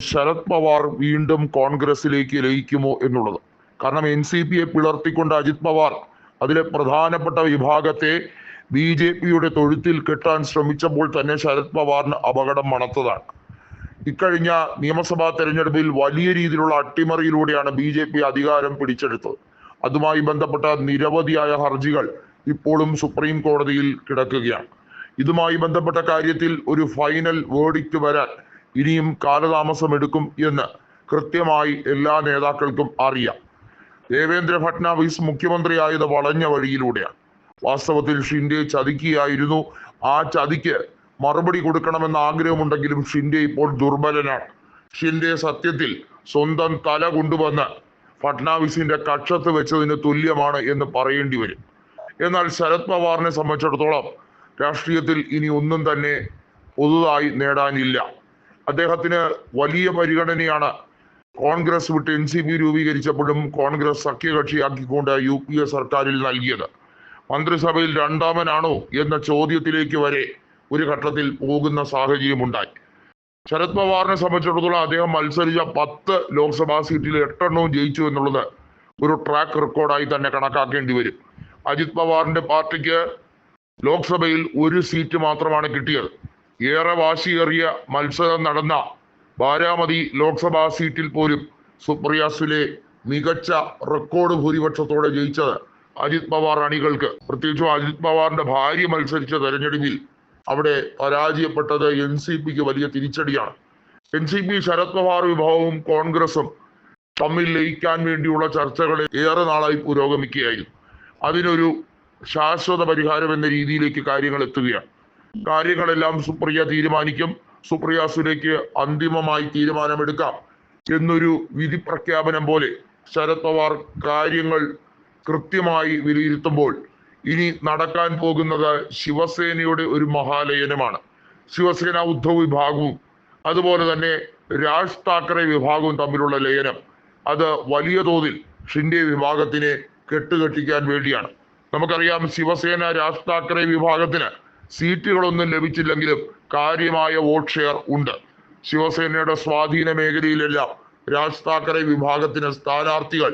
ശരത് പവാർ വീണ്ടും കോൺഗ്രസിലേക്ക് ലയിക്കുമോ എന്നുള്ളത്. കാരണം എൻ സി പിയെ പിളർത്തിക്കൊണ്ട് അജിത് പവാർ അതിലെ പ്രധാനപ്പെട്ട വിഭാഗത്തെ ബി ജെ പിയുടെ തൊഴുത്തിൽ കെട്ടാൻ ശ്രമിച്ചപ്പോൾ തന്നെ ശരത് പവാറിന് അപകടം മണത്തതാണ്. ഇക്കഴിഞ്ഞ നിയമസഭാ തെരഞ്ഞെടുപ്പിൽ വലിയ രീതിയിലുള്ള അട്ടിമറിയിലൂടെയാണ് ബി ജെ പി അധികാരം പിടിച്ചെടുത്തത്. അതുമായി ബന്ധപ്പെട്ട നിരവധിയായ ഹർജികൾ ഇപ്പോഴും സുപ്രീം കോടതിയിൽ കിടക്കുകയാണ്. ഇതുമായി ബന്ധപ്പെട്ട കാര്യത്തിൽ ഒരു ഫൈനൽ വേർഡിക്റ്റ് വരാൻ ഇനിയും കാലതാമസം എടുക്കും എന്ന് കൃത്യമായി എല്ലാ നേതാക്കൾക്കും അറിയാം. ദേവേന്ദ്ര ഫട്നാവിസ് മുഖ്യമന്ത്രിയായത് വളഞ്ഞ വഴിയിലൂടെയാണ്. വാസ്തവത്തിൽ ഷിൻഡെ ചതിക്കുകയായിരുന്നു. ആ ചതിക്ക് മറുപടി കൊടുക്കണമെന്ന ആഗ്രഹമുണ്ടെങ്കിലും ഷിൻഡെ ഇപ്പോൾ ദുർബലനാണ്. ഷിൻഡെ സത്യത്തിൽ സ്വന്തം തല കൊണ്ടുവന്ന് ഫട്നാവിസിന്റെ കക്ഷത്ത് വെച്ചതിന് തുല്യമാണ് എന്ന് പറയേണ്ടി വരും. എന്നാൽ ശരത് പവാറിനെ സംബന്ധിച്ചിടത്തോളം രാഷ്ട്രീയത്തിൽ ഇനി ഒന്നും തന്നെ പുതുതായി നേടാനില്ല. അദ്ദേഹത്തിന് വലിയ പരിഗണനയാണ്. കോൺഗ്രസ് വിട്ട് എൻ സി പി രൂപീകരിച്ചപ്പോഴും കോൺഗ്രസ് സഖ്യകക്ഷിയാക്കിക്കൊണ്ട് യു പി എ സർക്കാരിൽ നൽകിയത്. മന്ത്രിസഭയിൽ രണ്ടാമനാണോ എന്ന ചോദ്യത്തിലേക്ക് വരെ ഒരു ഘട്ടത്തിൽ പോകുന്ന സാഹചര്യമുണ്ടായി. ശരത് പവാറിനെ സംബന്ധിച്ചിടത്തോളം അദ്ദേഹം മത്സരിച്ച പത്ത് ലോക്സഭാ സീറ്റിൽ എട്ടെണ്ണവും ജയിച്ചു എന്നുള്ളത് ഒരു ട്രാക്ക് റെക്കോർഡായി തന്നെ കണക്കാക്കേണ്ടി വരും. അജിത് പവാറിന്റെ പാർട്ടിക്ക് ലോക്സഭയിൽ ഒരു സീറ്റ് മാത്രമാണ് കിട്ടിയത്. ഏറെ വാശിയേറിയ മത്സരം നടന്ന ബാരാമതി ലോക്സഭാ സീറ്റിൽ പോലും സുപ്രിയ സുലെ മികച്ച റെക്കോർഡ് ഭൂരിപക്ഷത്തോടെ ജയിച്ചത് അജിത് പവാർ അണികൾക്ക്. പ്രത്യേകിച്ചും അജിത് പവാറിന്റെ ഭാര്യ മത്സരിച്ച തെരഞ്ഞെടുപ്പിൽ അവിടെ പരാജയപ്പെട്ടത് എൻ സി പിക്ക് വലിയ തിരിച്ചടിയാണ്. N C P Sharad Pawar വിഭാഗവും കോൺഗ്രസും തമ്മിൽ ലയിക്കാൻ വേണ്ടിയുള്ള ചർച്ചകൾ ഏറെ നാളായി പുരോഗമിക്കുകയായിരുന്നു. അതിനൊരു ശാശ്വത പരിഹാരം എന്ന രീതിയിലേക്ക് കാര്യങ്ങൾ എത്തുകയാണ്. കാര്യങ്ങളെല്ലാം സുപ്രിയ തീരുമാനിക്കും. സുപ്രിയ സുരയ്ക്ക് അന്തിമമായി തീരുമാനമെടുക്കാം. എന്നൊരു വിധി പ്രഖ്യാപനം പോലെ ശരത് പവാർ കാര്യങ്ങൾ കൃത്യമായി വിലയിരുത്തുമ്പോൾ ഇനി നടക്കാൻ പോകുന്നത് ശിവസേനയുടെ ഒരു മഹാലയനമാണ്. ശിവസേന ഉദ്ധവ് വിഭാഗവും അതുപോലെ തന്നെ രാജ് താക്കറെ വിഭാഗവും തമ്മിലുള്ള ലയനം അത് വലിയ തോതിൽ ഷിൻഡെ വിഭാഗത്തിനെ കെട്ടുകെട്ടിക്കാൻ വേണ്ടിയാണ്. നമുക്കറിയാം ശിവസേന രാജ് താക്കറെ വിഭാഗത്തിന് സീറ്റുകളൊന്നും ലഭിച്ചില്ലെങ്കിലും കാര്യമായ വോട്ട് ഷെയർ ഉണ്ട്. ശിവസേനയുടെ സ്വാധീന മേഖലയിലെല്ലാം രാജ് താക്കറെ വിഭാഗത്തിന് സ്ഥാനാർത്ഥികൾ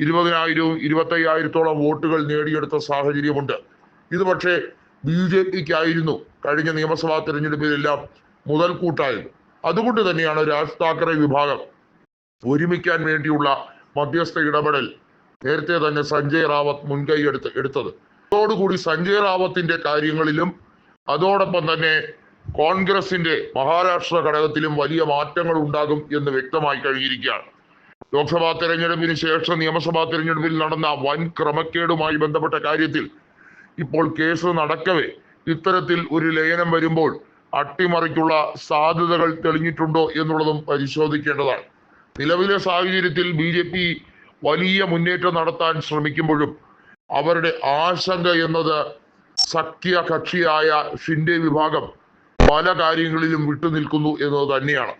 ഇരുപതിനായിരവും ഇരുപത്തയ്യായിരത്തോളം വോട്ടുകൾ നേടിയെടുത്ത സാഹചര്യമുണ്ട്. ഇത് പക്ഷേ ബി ജെ പിക്കായിരുന്നു കഴിഞ്ഞ നിയമസഭാ തെരഞ്ഞെടുപ്പിലെല്ലാം മുതൽക്കൂട്ടായത് അതുകൊണ്ട് തന്നെയാണ് രാജ് താക്കറെ വിഭാഗം ഒരുമിക്കാൻ വേണ്ടിയുള്ള മധ്യസ്ഥ ഇടപെടൽ നേരത്തെ തന്നെ സഞ്ജയ് റാവത്ത് മുൻകൈ എടുത്ത് എടുത്തത്. അതോടുകൂടി സഞ്ജയ് റാവത്തിന്റെ കാര്യങ്ങളിലും അതോടൊപ്പം തന്നെ കോൺഗ്രസിന്റെ മഹാരാഷ്ട്ര ഘടകത്തിലും വലിയ മാറ്റങ്ങൾ ഉണ്ടാകും എന്ന് വ്യക്തമായി കഴിഞ്ഞിരിക്കുകയാണ്. ലോക്സഭാ തെരഞ്ഞെടുപ്പിന് ശേഷം നിയമസഭാ തെരഞ്ഞെടുപ്പിൽ നടന്ന വൻ ക്രമക്കേടുമായി ബന്ധപ്പെട്ട കാര്യത്തിൽ ഇപ്പോൾ കേസ് നടക്കവേ ഇത്തരത്തിൽ ഒരു ലയനം വരുമ്പോൾ അട്ടിമറിക്കുള്ള സാധ്യതകൾ തെളിഞ്ഞിട്ടുണ്ടോ എന്നുള്ളതും പരിശോധിക്കേണ്ടതാണ്. നിലവിലെ സാഹചര്യത്തിൽ ബി ജെ പി വലിയ മുന്നേറ്റം നടത്താൻ ശ്രമിക്കുമ്പോഴും അവരുടെ ആശങ്ക എന്നത് സഖ്യ കക്ഷിയായ വിഭാഗം പല കാര്യങ്ങളിലും വിട്ടുനിൽക്കുന്നു എന്നത് തന്നെയാണ്.